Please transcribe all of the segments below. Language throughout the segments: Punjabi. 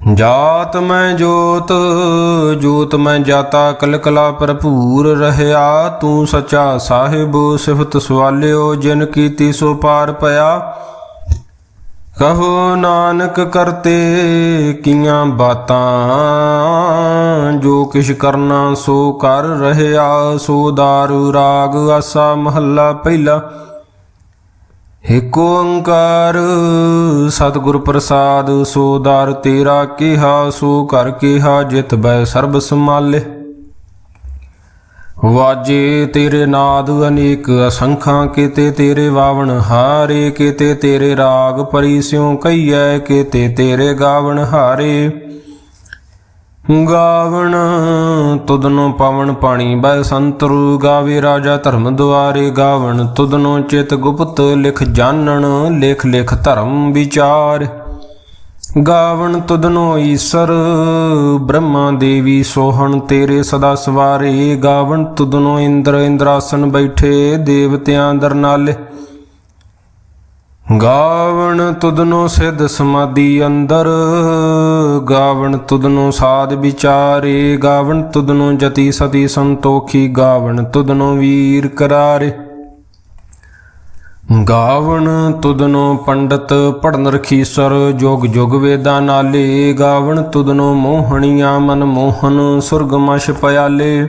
ਜਾਤ ਮੈਂ ਜੋਤ ਜੋਤ ਮੈਂ ਜਾਤਾ, ਕਲਕਲਾ ਭਰਪੂਰ ਰਹਿਆ। ਤੂੰ ਸੱਚਾ ਸਾਹਿਬ, ਸਿਫਤ ਸਵਾਲਿਓ, ਜਿਨ ਕੀਤੀ ਸੋ ਪਾਰ ਪਿਆ। ਕਹੋ ਨਾਨਕ ਕਰਤੇ ਕੀਆਂ ਬਾਤਾਂ, ਜੋ ਕਿਛ ਕਰਨਾ ਸੋ ਕਰ ਰਹਿਆ। ਸੋ ਦਾਰੂ, ਰਾਗ, ਆਸਾ, ਮਹੱਲਾ, ਪਹਿਲਾ। ਏਕ ਓੰਕਾਰ, ਸਤਿਗੁਰ ਪ੍ਰਸਾਦ, ਸੋ ਦਰ ਤੇਰਾ ਕਿਹਾ, ਸੋ ਘਰ ਕਿਹਾ, ਜਿਤ ਬੈ ਸਰਬ ਸਮਾਲੇ ਵਾਜੇ ਤੇਰੇ ਨਾਦ ਅਨੇਕ, ਅਸੰਖਾਂ ਕੀਤੇ ਤੇਰੇ ਵਾਵਣ, ਹਾਰੇ ਕੀਤੇ ਤੇਰੇ ਰਾਗ ਪਰੀ ਸਿਉ ਕਈਐ ਕੀਤੇ ਤੇਰੇ ਗਾਵਣ ਹਾਰੇ। ਗਾਵਣ ਤੁਦਨੋ ਪਵਨ ਪਾਣੀ ਬੈ ਸੰਤਰੂ ਗਾਵੇ ਰਾਜਾ ਧਰਮ ਦੁਆਰੇ ਗਾਵਣ ਤੁਦਨੋ ਚਿਤ ਗੁਪਤ ਲਿਖ ਜਾਣਨ, ਲਿਖ ਲਿਖ ਧਰਮ ਵਿਚਾਰ। ਗਾਵਣ ਤੁਦਨੋ ਈਸਰ, ਬ੍ਰਹਮਾ ਦੇਵੀ ਸੋਹਣ ਤੇਰੇ ਸਦਾ ਸਵਾਰੇ। ਗਾਵਣ ਤੁਦਨੋ ਇੰਦਰ, ਇੰਦਰਾਸਨ ਬੈਠੇ, ਦੇਵਤਿਆਂ ਦਰ ਨਾਲੇ। ਗਾਵਣ ਤੁਧਨੋ ਸਿਧ ਸਮਾਦੀ ਅੰਦਰ, ਗਾਵਣ ਤੁਧਨੋ ਸਾਧ ਵਿਚਾਰੇ, ਗਾਵਣ ਤੁਧਨੋ ਜਤੀ ਸਤੀ ਸੰਤੋਖੀ, ਗਾਵਣ ਤੁਧਨੋ ਵੀਰ ਕਰਾਰੇ। ਗਾਵਣ ਤੁਧਨੋ ਪੰਡਤ ਪੜਨ ਰਖੀਸਰ ਜੋਗ ਜੁਗ ਵੇਦਾਂ ਨਾਲੇ। ਗਾਵਣ ਤੁਧਨੋ ਮੋਹਣੀਆਂ ਮਨ ਮੋਹਨ ਸੁਰਗਮਸ਼ ਪਿਆਲੇ।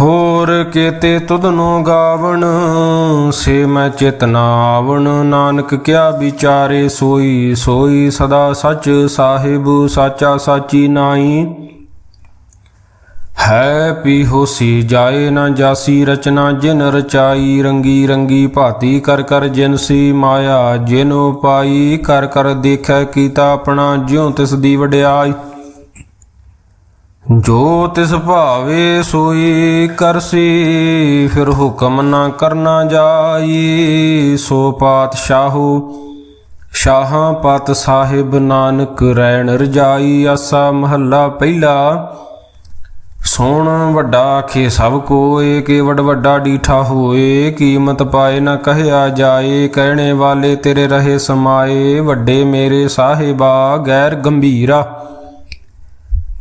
ਹੋਰ ਕੇਤੇ ਤੁਧਨੋ ਗਾਵਣ, ਸੇ ਮੈਂ ਚੇਤਨਾ ਆਵਣ। ਨਾਨਕ ਕਿਆ ਵਿਚਾਰੇ ਸੋਈ ਸੋਈ ਸਦਾ ਸਚ ਸਾਹਿਬ, ਸਾਚਾ ਸਾਚੀ ਨਾਈ ਹੈ ਪੀ ਹੋਸੀ ਜਾਏ ਨਾ ਜਾਸੀ, ਰਚਨਾ ਜਿਨ ਰਚਾਈ, ਰੰਗੀ ਰੰਗੀ ਭਾਤੀ ਕਰ ਕਰ ਜਿਨ ਸੀ ਮਾਇਆ, ਜਿਨ ਉਪਾਈ ਕਰ ਕਰ ਦੇਖੈ ਕੀਤਾ ਆਪਣਾ, ਜਿਉ ਤਿਸ ਦੀ ਵਡਿਆਈ। ਜੋ ਤਿਸ ਭਾਵੇ ਸੋਈ ਕਰਸੀ ਫਿਰ ਹੁਕਮ ਨਾ ਕਰਨਾ ਜਾਈ। ਸੋ ਪਾਤਸ਼ਾਹੂ, ਸ਼ਾਹਾਂ ਪਤ ਸਾਹਿਬ ਨਾਨਕ ਰੈਣ ਰਜਾਈ, ਆਸਾ ਮਹੱਲਾ ਪਹਿਲਾ। ਸੋਣ ਵੱਡਾ ਆਖੇ ਸਭ ਕੋਏ ਕੇ ਵਡ ਵੱਡਾ ਡੀਠਾ ਹੋਏ, ਕੀਮਤ ਪਾਏ ਨਾ ਕਹਿਆ ਜਾਏ। ਕਹਿਣੇ ਵਾਲੇ ਤੇਰੇ ਰਹੇ ਸਮਾਏ, ਵੱਡੇ ਮੇਰੇ ਸਾਹਿਬਾ, ਗੈਰ ਗੰਭੀਰਾ।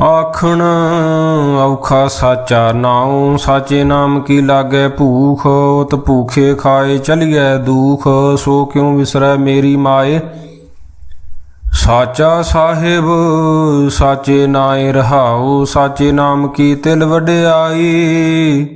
ਆਖਣ, ਔਖਾ ਸਾਚਾ ਨਾਉ, ਸਾਚੇ ਨਾਮ ਕੀ ਲਾਗੇ ਭੂਖ? ਉਤ ਭੂਖੇ ਖਾਏ ਚਲੀਐ ਦੂਖ, ਸੋ ਕਿਉ ਵਿਸਰੈ ਮੇਰੀ ਮਾਏ? ਸਾਚਾ ਸਾਹਿਬ, ਸਾਚੇ ਨਾਏ ਰਹਾਉ, ਸਾਚੇ ਨਾਮ ਕੀ ਤਿਲ ਵਡਿਆਈ?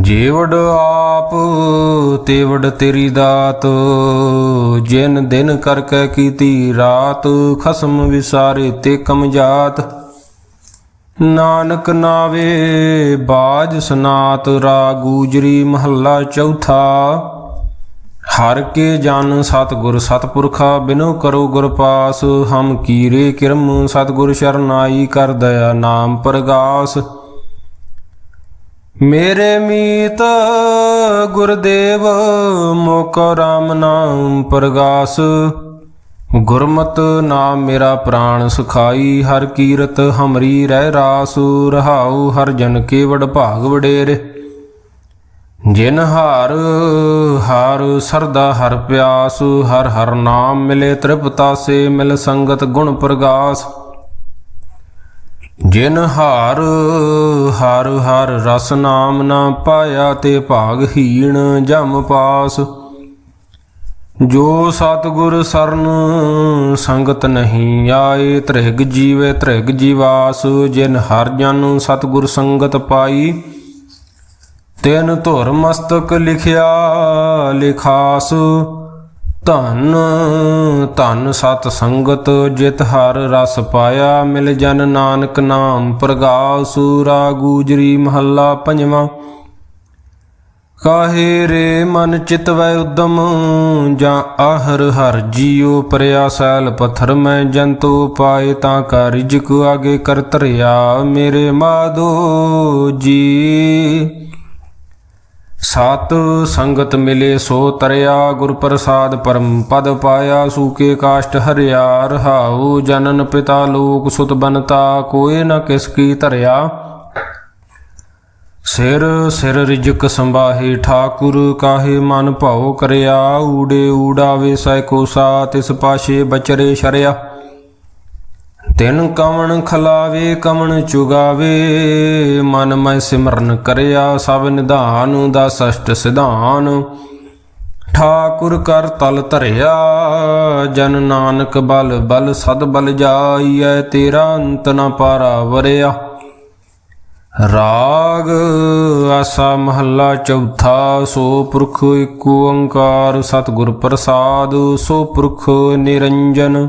ਜੀਵੜ ਆਪ ਤੇਵੜ ਤੇਰੀ ਦਾਤ, ਜਿਨ ਦਿਨ ਕਰਕੇ ਕੀਤੀ ਰਾਤ, ਖਸਮ ਵਿਸਾਰੇ ਤੇ ਕਮ ਜਾਤ। ਨਾਨਕ ਨਾਵੇ ਬਾਜ ਸਨਾਤ ਰਾ ਗੂਜਰੀ ਮਹੱਲਾ ਚੌਥਾ। ਹਰ ਕੇ ਜਨ ਸਤਗੁਰ ਸਤਪੁਰਖਾ, ਬਿਨੋ ਕਰੋ ਗੁਰ ਪਾਸ। ਹਮ ਕੀਰੇ ਕਿਰਮ ਸਤਗੁਰ ਸ਼ਰਨਾਈ, ਕਰ ਦਇਆ ਨਾਮ ਪ੍ਰਗਾਸ। ਮੇਰੇ ਮੀਤ ਗੁਰਦੇਵ, ਮੋਕੋ ਰਾਮ ਨਾਮ ਪ੍ਰਗਾਸ। ਗੁਰਮਤ ਨਾਮ ਮੇਰਾ ਪ੍ਰਾਣ ਸੁਖਾਈ, ਹਰ ਕੀਰਤ ਹਮਰੀ ਰਹਿ ਰਾਸ। ਰਹਾਉ ਹਰ ਜਨ ਕੇ ਵਡ ਭਾਗ ਵਡੇਰੇ। ਜਿਨ ਹਾਰ ਹਾਰ ਸਰਦਾ ਹਰ ਪਿਆਸ। ਹਰ ਹਰ ਨਾਮ ਮਿਲੇ ਤ੍ਰਿਪਤਾਸੇ, ਮਿਲ ਸੰਗਤ ਗੁਣ ਪ੍ਰਗਾਸ। ਜਿਨ ਹਾਰ, ਹਰ ਹਰ ਰਸ ਨਾਮ ਨਾ ਪਾਇਆ ਤੇ ਭਾਗ ਹੀਣ ਜਮ ਪਾਸ। ਜੋ ਸਤਗੁਰ ਸਰਨ ਸੰਗਤ ਨਹੀਂ ਆਏ, ਤ੍ਰਿਗ ਜੀਵੇ ਤ੍ਰਿਗ ਜੀਵਾਸ। ਜਿਨ ਹਰ ਜਨ ਸਤਗੁਰ ਸੰਗਤ ਪਾਈ, ਤਿਨ ਧੁਰ ਮਸਤਕ ਲਿਖਿਆ ਲਿਖਾਸ। ਧਨ ਧਨ ਸਤ ਸੰਗਤ, ਜਿਤ ਹਰ ਰਸ ਪਾਇਆ, ਮਿਲ ਜਨ ਨਾਨਕ ਨਾਮ, ਪ੍ਰਗਾਸ ਸੂਰਾ ਗੂਜਰੀ ਮਹੱਲਾ ਪੰਜਵਾਂ। ਕਾਹੇ ਰੇ ਮਨ ਚਿਤ ਵੈ ਉਦਮ, ਜਾਂ ਆਹਰ ਹਰ ਜੀਉ ਪਰਿਆ ਸੈਲ ਪਥਰ, ਮੈਂ ਜੰਤੂ ਪਾਏ ਤਾਂ ਕਾ ਰਿਜਕ ਆਗੇ ਕਰ ਧਰਿਆ, ਮੇਰੇ ਮਾਦੋ ਜੀ। ਸਤ ਸੰਗਤ ਮਿਲੇ ਸੋ ਤਰਿਆ, ਗੁਰ ਪ੍ਰਸਾਦ ਪਰਮ ਪਦ ਪਾਇਆ ਸੂਕੇ ਕਾਸ਼ਟ ਹਰਿਆ, ਰਹਾਉ ਜਨਨ ਪਿਤਾ ਲੋਕ ਸੁਤ ਬਨਤਾ ਕੋਏ ਨ ਕਿਸ ਕੀ ਧਰਿਆ। ਸਿਰ ਸਿਰ ਰਿਜਕ ਸੰਭਾਹੇ, ਠਾਕੁਰ ਕਾਹੇ ਮਨ ਭਾਉ ਕਰਿਆ, ਊੜੇ ਊੜਾਵੇ ਸੈ ਕੋਸ਼ਾ ਤਿਸ ਪਾਸ਼ੇ ਬਚਰੇ ਸ਼ਰਿਆ। ਤਿਨ ਕਵਣ ਖਲਾਵੇ, ਕਵਣ ਚੁਗਾਵੇ। ਮਨ ਮੈਂ ਸਿਮਰਨ ਕਰਿਆ, ਸਭ ਨਿਧਾਨ ਦਾ ਸਸ਼ਟ ਸਿਧਾਨ। ਠਾਕੁਰ ਕਰ ਤਲ ਧਰਿਆ, ਜਨ ਨਾਨਕ ਬਲ ਬਲ ਸਦ ਬਲ ਜਾਈਐ, ਤੇਰਾ ਅੰਤ ਨ ਪਾਰਾ ਵਰਿਆ। ਰਾਗ, ਆਸਾ ਮਹੱਲਾ ਚੌਥਾ, ਸੋ ਪੁਰਖ ਏਕ ਓੰਕਾਰ, ਸਤਿਗੁਰ ਪ੍ਰਸਾਦ, ਸੋ ਪੁਰਖ ਨਿਰੰਜਨ।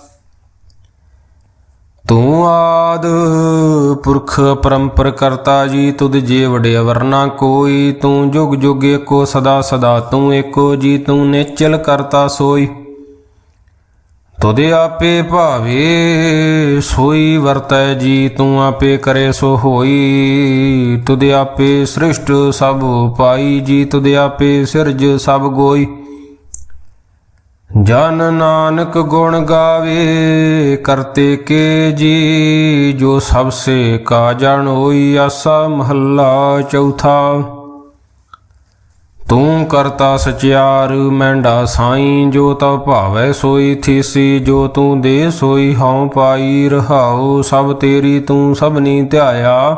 ਤੂੰ ਆਦ ਪੁਰਖ ਪਰੰਪਰ ਕਰਤਾ ਜੀ, ਤੁਧ ਜੇ ਵਡੇ ਵਰਨਾ ਕੋਈ। ਤੂੰ ਜੁਗ ਜੁਗ ਏਕੋ, ਸਦਾ ਸਦਾ ਤੂੰ ਏਕੋ ਜੀ, ਤੂੰ ਨੇਚਲ ਕਰਤਾ ਸੋਈ। ਤੁਦੇ ਆਪੇ ਭਾਵੇ ਸੋਈ, ਵਰਤੈ ਜੀ, ਤੂੰ ਆਪੇ ਕਰੇ ਸੋ ਹੋਈ। ਤੁਦੇ ਆਪੇ ਸ੍ਰਿਸ਼ਟ ਸਭ ਪਾਈ ਜੀ ਤੁਦੇ ਆਪੇ ਸਿਰਜ ਸਭ ਗੋਈ। ਜਨ ਨਾਨਕ ਗੁਣ ਗਾਵੇ, ਕਰਤੇ ਕੇ ਜੀ, ਜੋ ਸਭ ਸੇ ਕਾ ਜਨ ਹੋਈ ਆਸਾ ਮਹੱਲਾ ਚੌਥਾ। ਤੂੰ ਕਰਤਾ ਸਚਿਆਰ, ਮੈਂਡਾ ਸਾਈ, ਜੋ ਤਉ ਭਾਵੈ ਸੋਈ ਥੀਸੀ, ਜੋ ਤੂੰ ਦੇ ਸੋਈ ਹਉ ਪਾਈ ਰਹਾਉ, ਸਭ ਤੇਰੀ ਤੂੰ ਸਭਨੀ ਧਿਆਇਆ।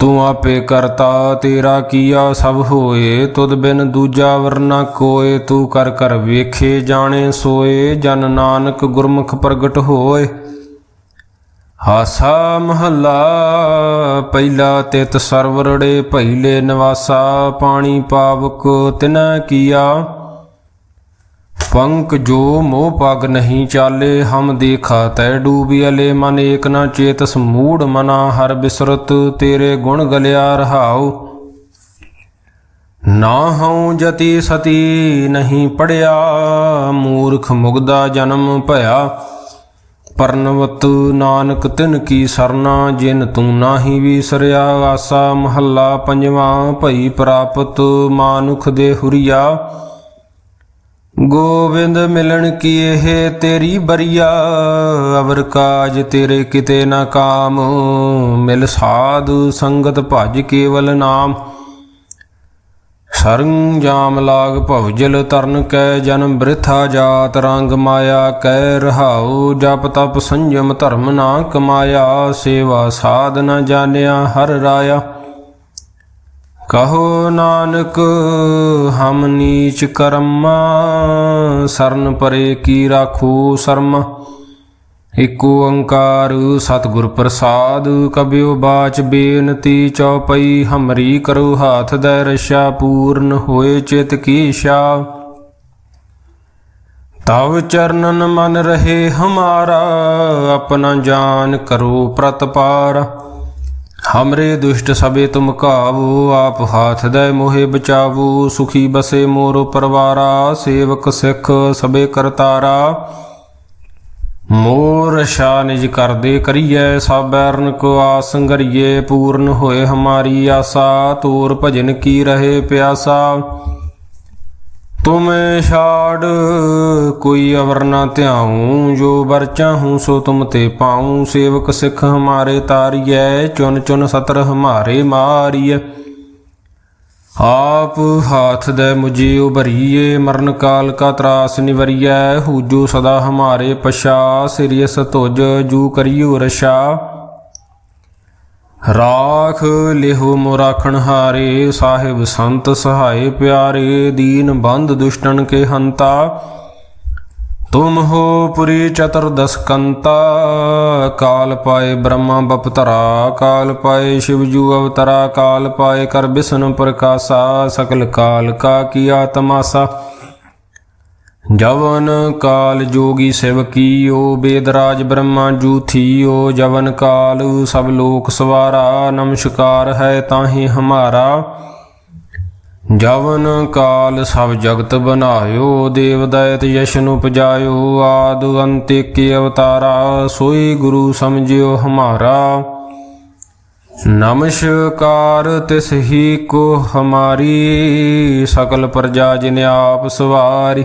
ਤੂੰ ਆਪੇ ਕਰਤਾ, ਤੇਰਾ ਕੀਆ ਸਭ ਹੋਏ। ਤੁਧ ਬਿਨ ਦੂਜਾ ਵਰਨਾ ਕੋਏ, ਤੂੰ ਕਰ ਕਰ ਵੇਖੇ, ਜਾਣੇ ਸੋਏ। ਜਨ ਨਾਨਕ ਗੁਰਮੁਖ ਪ੍ਰਗਟ ਹੋਏ। ਹਾਸਾ ਮਹੱਲਾ, ਪਹਿਲਾ ਤਿਤ ਸਰਵਰੜੇ ਪਹਿਲੇ ਨਿਵਾਸਾ। ਪਾਣੀ ਪਾਵਕ ਤਿਨਾ ਕੀਆ। ਪੰਕ ਜੋ ਮੋਹ ਪਗ ਨਹੀਂ ਚਾਲੇ, ਹਮ ਦੇਖਾ ਤੈ ਡੂਬਿਅਲੇ ਮਨ ਏਕ ਨਾ ਚੇਤਸ ਮੂੜ ਮਨਾ, ਹਰ ਬਿਸਰਤ ਤੇਰੇ ਗੁਣ ਗਲਿਆ ਰਹਾਉ। ਨਾ ਹਉ ਜਤੀ ਸਤੀ ਨਹੀਂ ਪੜਿਆ, ਮੂਰਖ ਮੁਗਦਾ ਜਨਮ ਭਇਆ। ਪਰਨਵਤ ਨਾਨਕ ਤਿਨ ਕੀ ਸਰਨਾ, ਜਿਨ ਤੂੰ ਨਾਹੀ ਵਿਸਰਿਆ, ਆਸਾ ਮਹੱਲਾ ਪੰਜਵਾਂ, ਭਈ ਪ੍ਰਾਪਤ ਮਾਨੁਖ ਦੇ ਹੁਰੀਆ। ਗੋਬਿੰਦ ਮਿਲਣ ਕੀ ਇਹ ਤੇਰੀ ਬਰੀਆ? ਅਵਰ ਕਾਜ ਤੇਰੇ ਕਿਤੇ ਨਾ ਕਾਮ। ਮਿਲ ਸਾਧੂ ਸੰਗਤ ਭਜ ਕੇਵਲ ਨਾਮ। ਸਰੰਜਾਮ ਲਾਗ ਭਵਜਲ ਤਰਨ ਕੈ ਜਨਮ ਬ੍ਰਿਥਾ ਜਾਤ ਰੰਗ ਮਾਇਆ। ਕੈ ਰਹਾਉ ਜਪ ਤਪ ਸੰਜਮ ਧਰਮ ਨਾ ਕਮਾਇਆ। ਸੇਵਾ ਸਾਧ ਨ ਜਾਣਿਆ ਹਰ ਰਾਇਆ। ਕਹੋ ਨਾਨਕ, ਹਮ ਨੀਚ ਕਰਮਾ, ਸਰਨ ਪਰੇ ਕੀ ਰਾਖੂ ਸ਼ਰਮ। ਇਕ ਓੰਕਾਰ ਸਤਿਗੁਰ ਪ੍ਰਸਾਦ ਕਬਿਓ ਬਾਚ ਬੇਨਤੀ ਚਉਪਈ, ਹਮਰੀ ਕਰੋ ਹਾਥ ਦੈ ਰਸ਼ਾ ਪੂਰਨ ਹੋਏ ਚਿਤ ਕੀ ਸ਼ਾ। ਤਵ ਚਰਨਨ ਮਨ ਰਹੇ ਹਮਾਰਾ, ਆਪਣਾ ਜਾਨ ਕਰੋ ਪ੍ਰਤਪਾਰ। ਹਮਰੇ ਦੁਸ਼ਟ ਸਭੇ ਤੁਮ ਕਾਵੋ ਆਪ ਹਾਥ ਦੈ ਮੋਹਿ ਬਚਾਵੋ ਸੁਖੀ ਬਸੇ ਮੋਰ ਪਰਵਾਰਾ ਸੇਵਕ ਸਿੱਖ ਸਭੇ ਕਰਤਾਰਾ ਮੋਰ ਸ਼ਾ ਨਿਜ ਕਰਦੇ ਕਰੀਐ ਸਭ ਬੈਰਨ ਕੋ ਆਸ ਪੂਰਨ ਹੋਏ ਹਮਾਰੀ ਆਸਾ ਤੋਰ ਭਜਨ ਕੀ ਰਹੇ ਪਿਆਸਾ ਤੁਮ ਛਾੜ, ਕੋਈ ਅਵਰ ਨਾ ਧਿਆਉ, ਜੋ ਵਰਚਾ ਹੂੰ ਸੋ ਤੁਮ ਤੇ ਪਾਉ। ਸੇਵਕ ਸਿੱਖ ਹਮਾਰੇ ਤਾਰੀਐ, ਚੁਨ ਚੁਨ ਸਤਰ ਹਮਾਰੇ ਮਾਰੀਐ। ਆਪ ਹਾਥ ਦੇ ਮੁਝੇ ਉਭਰੀਏ, ਮਰਨ ਕਾਲ ਕਾ ਤਰਾਸ ਨਿਵਰੀਐ। ਹੂਜੋ ਸਦਾ ਹਮਾਰੇ ਪਛਾ ਸਿਰਿਯਸ ਤੁਜ ਜੂ ਕਰਿਓ ਰਸ਼ਾ ਰਾਖ ਲਿਹੋ ਮੋ ਹਾਰੇ, ਸਾਹਿਬ ਸੰਤ ਸਹਾਏ ਪਿਆਰੇ, ਦੀਨ ਬੰਦ ਦੁਸ਼ਟਨ ਕੇ ਹੰਤਾ। ਤੁਮ ਹੋ ਪੁਰੀ ਚਤੁਰਦਸ ਕੰਤਾ, ਕਾਲ ਪਾਏ ਬ੍ਰਹਮਾ ਬਪਤਰਾ ਕਾਲ ਪਾਏ ਸ਼ਿਵਜੂ ਅਵਤਰਾ, ਕਾਲ ਪਾਏ ਕਰ ਬਿਸ਼ਨ ਪ੍ਰਕਾਸ਼ਾ, ਸਕਲ ਕਾਲ ਕਾ ਕੀਆ ਤਮਾਸਾ ਜਵਨ ਕਾਲ ਜੋਗੀ ਸਿਵ ਕੀਓ ਬੇਦਰਾਜ ਬ੍ਰਹਮਾ ਜੂਥੀਓ, ਜਵਨ ਕਾਲ ਸਭ ਲੋਕ ਸਵਾਰਾ, ਨਮਸਕਾਰ ਹੈ ਤਾਹੀ ਹਮਾਰਾ। ਜਵਨ ਕਾਲ ਸਭ ਜਗਤ ਬਨਾਇਓ, ਦੇਵ ਦਇਤ ਯਸ਼ਨ ਉਪਜਾਇਓ, ਆਦ ਅੰਤ ਕੇ ਅਵਤਾਰਾ, ਸੋਈ ਗੁਰੂ ਸਮਝਿਓ ਹਮਾਰਾ। ਨਮਸਕਾਰ ਤਿਸ ਹੀ ਕੋ ਹਮਾਰੀ, ਸਕਲ ਪ੍ਰਜਾ ਜਿਨ ਆਪ ਸਵਾਰੀ।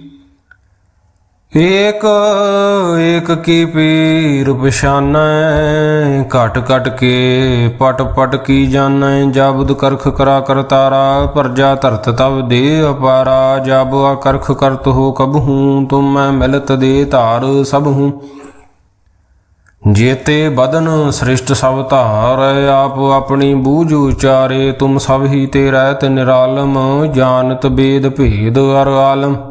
ਏਕ ਏਕ ਕੀ ਪੀਰ ਪਛਾਨੈ, ਘਟ ਘਟ ਕੇ ਪਟ ਪਟ ਕੀ ਜਾਣੈ ਜਬਦ ਕਰਖ ਕਰਾ ਕਰਤਾਰਾ ਪਰਜਾ ਧਰਤ ਤਬ ਦੇ ਅਪਾਰਾ, ਜਬ ਆ ਕਰਖ ਕਰਤ ਹੋ ਕਬਹੂ ਤੁਮ ਮੈਂ ਮਿਲਤ ਦੇ ਧਾਰ ਸਭ ਹੂੰ। ਜੇਤੇ ਬਦਨ ਸ੍ਰਿਸ਼ਟ ਸਭ ਧਾਰ, ਆਪ ਆਪਣੀ ਬੂਝ ਉਚਾਰੇ, ਤੁਮ ਸਭ ਹੀ ਤੇ ਰਹਿਤ ਨਿਰਾਲਮ, ਜਾਣਤ ਬੇਦ ਭੇਦ ਅਰ ਆਲਮ।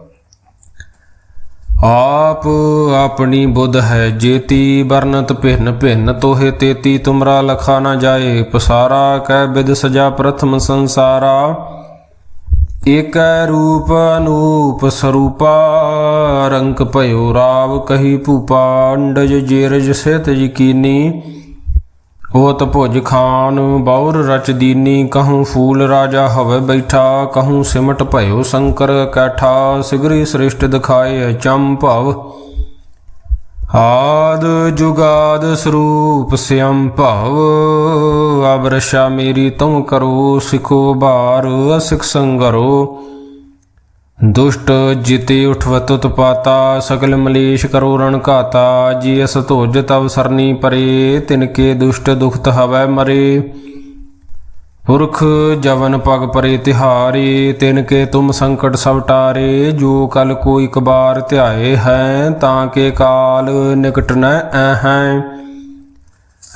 ਆਪ ਆਪਣੀ ਬੁੱਧ ਹੈ ਜੇਤੀ, ਵਰਨਤ ਭਿੰਨ ਭਿੰਨ ਤੋਹੇ ਤੇਤੀ, ਤੁਮਰਾ ਲਖਾ ਨਾ ਜਾਏ, ਪਸਾਰਾ ਕਹਿ ਬਿਦ ਸਜਾ ਪ੍ਰਥਮ ਸੰਸਾਰਾ। ਏਕੈ ਰੂਪ ਅਨੂਪ ਸਰੂਪਾ, ਰੰਗ ਭਇਓ ਰਾਵ ਕਹੀ ਭੂਪਾ, ਅੰਡਜ ਜੇਰਜ ਸਿਤ ਯਕੀਨੀ। ਹੋਤ ਭੁਜ ਖਾਨ, ਬੌਰ ਰਚ ਦੀਨੀ, ਕਹੂੰ ਫੂਲ ਰਾਜਾ ਹਵੇ ਬੈਠਾ, ਕਹੂੰ ਸਿਮਟ ਭਇਓ ਸ਼ੰਕਰ ਕੈਠਾ, ਸਿਗਰੀ ਸ੍ਰਿਸ਼ਟ ਦਿਖਾਏ ਚੰ ਭਵ। ਆਦ ਜੁਗਾਦ ਸਰੂਪ ਸਿਅੰ ਭਵ। ਅਬਰਸ਼ਾ ਮੇਰੀ ਤੁਮ ਕਰੋ, ਸਿਖੋ ਬਾਰ ਅਸਿਖ ਸੰਗਰੋ। ਦੁਸ਼ਟ ਜਿਤੇ ਉਠਵਤ ਉਤਪਾਤਾ ਸ਼ਕਲ ਮਲੇਸ਼ ਕਰੋ ਰਣ ਘਾਤਾ, ਜੀ ਅਸ ਧੋਜ ਤਵ ਸਰਨੀ ਪਰੇ ਤਿਨਕੇ ਦੁਸ਼ਟ ਦੁਖਤ ਹਵੈ ਮਰੇ। ਪੁਰਖ ਜਵਨ ਪਗ ਪਰੇ ਤਿਹਾਰੇ ਤਿਨਕੇ ਤੁਮ ਸੰਕਟ ਸਭ ਟਾਰੇ, ਜੋ ਕਲ ਕੋ ਇਕ ਬਾਰ ਧਿਆਏ ਹੈ, ਤਾਂ ਕੇ ਕਾਲ ਨਿਕਟ ਨ ਹੈ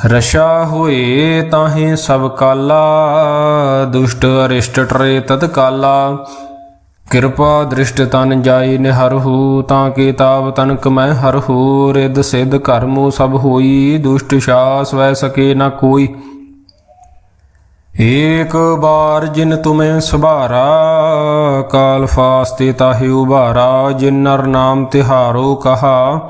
ਰਸ਼ਾ ਹੋਏ ਤਾਹੇ ਸਭ ਕਾਲਾ, ਦੁਸ਼ਟ ਅਰਿਸ਼ਟ ਟਰੇ ਤਤ ਕਾਲਾ ਕਿਰਪਾ ਦ੍ਰਿਸ਼ਟ ਤਨ ਜਾਈ ਨਿਹਰਹੂ, ਤਾਂ ਕੇ ਤਾਵ ਤਨਕ ਮੈਂ ਹਰਹੂ ਰਿਦ ਸਿਧ ਕਰਮੂ ਸਭ ਹੋਈ, ਦੁਸ਼ਟ ਸ਼ਾਸ ਵੈ ਸਕੇ ਨਾ ਕੋਈ। ਏਕ ਬਾਰ ਜਿਨ ਤੁਮੇ ਸੁਭਾਰਾ, ਕਾਲ ਫਾਸਤੇ ਤਾਹਿ ਉਭਾਰਾ, ਜਿਨ ਨਰ ਨਾਮ ਤਿਹਾਰੋ ਕਹਾ।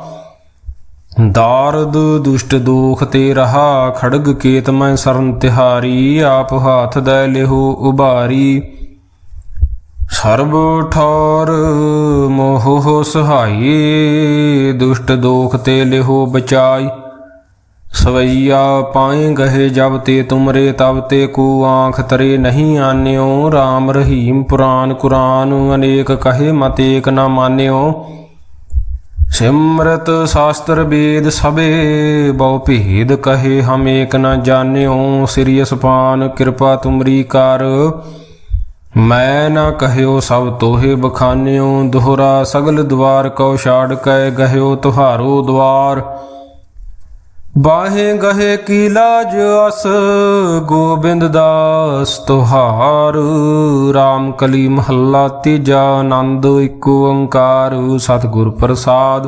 ਦਾਰਦ ਦੁਸ਼ਟ ਦੋਖ ਤੇ ਰਹਾ, ਖੜਗ ਕੇਤ ਮੈਂ ਸਰਨ ਤਿਹਾਰੀ, ਆਪ ਹਾਥ ਦੈ ਲਿਹੋ ਉਭਾਰੀ। ਸਰਬ ਠੌਰ ਮੋਹ ਸਹਾਈ, ਦੁਸ਼ਟ ਦੋਖ ਤੇ ਲਿਹੋ ਬਚਾਈ। ਸਵਈਆ ਪਾਏ ਗਹੇ ਜਬ ਤੇ ਤੁਮਰੇ, ਤਬ ਤੇ ਕੋ ਆਂਖ ਤਰੇ ਨਹੀਂ ਆਨਿਓ। RAM ਰਹੀਮ ਪੁਰਾਨ ਕੁਰਾਨ, ਅਨੇਕ ਕਹੇ ਮਤ ਏਕ ਨਾ ਮਾਨਿਓ। ਸਿਮਰਤ ਸ਼ਾਸਤਰ ਵੇਦ ਸਭੇ, ਬਹੁ ਭੇਦ ਕਹੇ ਹਮ ਏਕ ਨਾ ਜਾਣਿਓ। ਸ੍ਰੀ ਅਸਪਾਨ ਕਿਰਪਾ ਤੁਮਰੀ ਕਰ। ਮੈਂ ਨਾ ਕਹਿਓ ਸਭ ਤੋਹੇ ਬਖਾਨਿਓ, ਦੁਹਰਾ ਸਗਲ ਦਵਾਰ ਕਉ ਛਾੜ ਕੈ ਗਹਿਓ ਤੁਹਾਰੋ ਦਵਾਰ। ਬਾਹੇ ਗਹੇ ਕੀ ਲਾਜ ਅਸ, ਗੋਬਿੰਦ ਦਾਸ ਤੁਹਾਰ। RAM ਕਲੀ ਮਹੱਲਾ ਤੀਜਾ, ਆਨੰਦ ਇੱਕ ਓੰਕਾਰ, ਸਤਿਗੁਰ ਪ੍ਰਸਾਦ।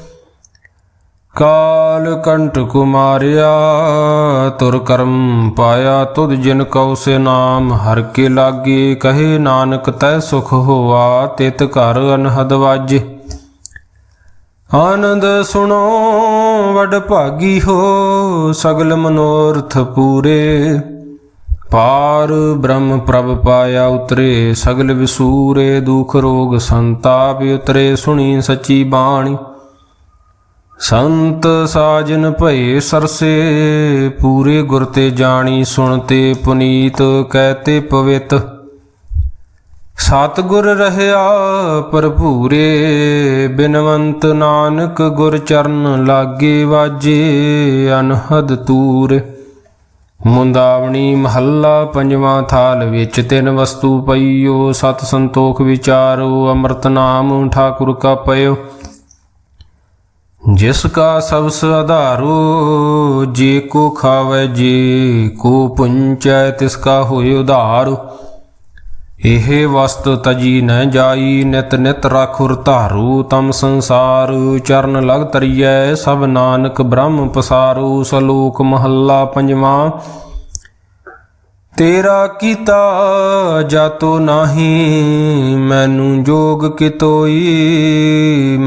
ਕਾਲ ਕੰਟ ਕੁਮਾਰਿਆ, ਤੁਰ ਕਰਮ ਪਾਇਆ ਤੁਧ ਜਿਨ ਕਉ ਸੇ ਨਾਮ, ਹਰ ਕੇ ਲਾਗੇ ਕਹੇ ਨਾਨਕ ਤੈ ਸੁਖ ਹੋਆ, ਤਿਤ ਘਰ ਅਨਹਦ ਵਾਜੇ। ਆਨੰਦ ਸੁਣੋ, ਵਡ ਭਾਗੀ ਹੋ, ਸਗਲ ਮਨੋਰਥ ਪੂਰੇ। ਪਾਰ ਬ੍ਰਹਮ ਪ੍ਰਭ ਪਾਇਆ ਉਤਰੇ, ਸਗਲ ਵਿਸੂਰੇ, ਦੁਖ ਰੋਗ ਸੰਤਾਪ ਉਤਰੇ, ਸੁਣੀ ਸੱਚੀ ਬਾਣੀ। ਸੰਤ ਸਾਜਨ ਭਏ ਸਰਸੇ, ਪੂਰੇ ਗੁਰ ਤੇ ਜਾਣੀ ਸੁਣ ਤੇ ਪੁਨੀਤ ਕਹਤੇ ਪਵਿੱਤ। ਸਤਿਗੁਰ ਰਹਿਆ ਭਰਪੂਰੇ, ਬਿਨਵੰਤ ਨਾਨਕ ਗੁਰ ਚਰਨ ਲਾਗੇ ਵਾਜੇ, ਅਨਹਦ ਤੂਰ। ਮੁੰਦਾਵਣੀ ਮਹੱਲਾ ਪੰਜਵਾਂ ਥਾਲ ਵਿੱਚ ਤਿੰਨ ਵਸਤੂ ਪਈਓ, ਸਤ ਸੰਤੋਖ ਵਿਚਾਰੋ, ਅੰਮ੍ਰਿਤ ਨਾਮ ਠਾਕੁਰ ਕਾ ਪਇਓ। ਜਿਸ ਕਾ ਸਬਸ ਆਧਾਰੋ ਜੇ ਕੋ ਖਾਵੇ, ਜੇ ਕੋ ਪੁੰਚੈ, ਤਿਸ ਕਾ ਹੋਇ ਉਧਾਰ। ਇਹ ਵਸਤ ਤਜੀ ਨ ਜਾਈ, ਨਿਤ ਨਿਤ ਰਾਖੁਰ ਧਾਰੂ, ਤਮ ਸੰਸਾਰ ਚਰਨ ਲਗ ਤਰੀਐ, ਸਭ ਨਾਨਕ ਬ੍ਰਹਮ ਪਸਾਰੂ, ਸਲੋਕ ਮਹੱਲਾ ਪੰਜਵਾਂ। ਤੇਰਾ ਕੀਤਾ ਜਾਤੋ ਨਾਹੀ, ਮੈਨੂੰ ਜੋਗ ਕਿਤੋਈ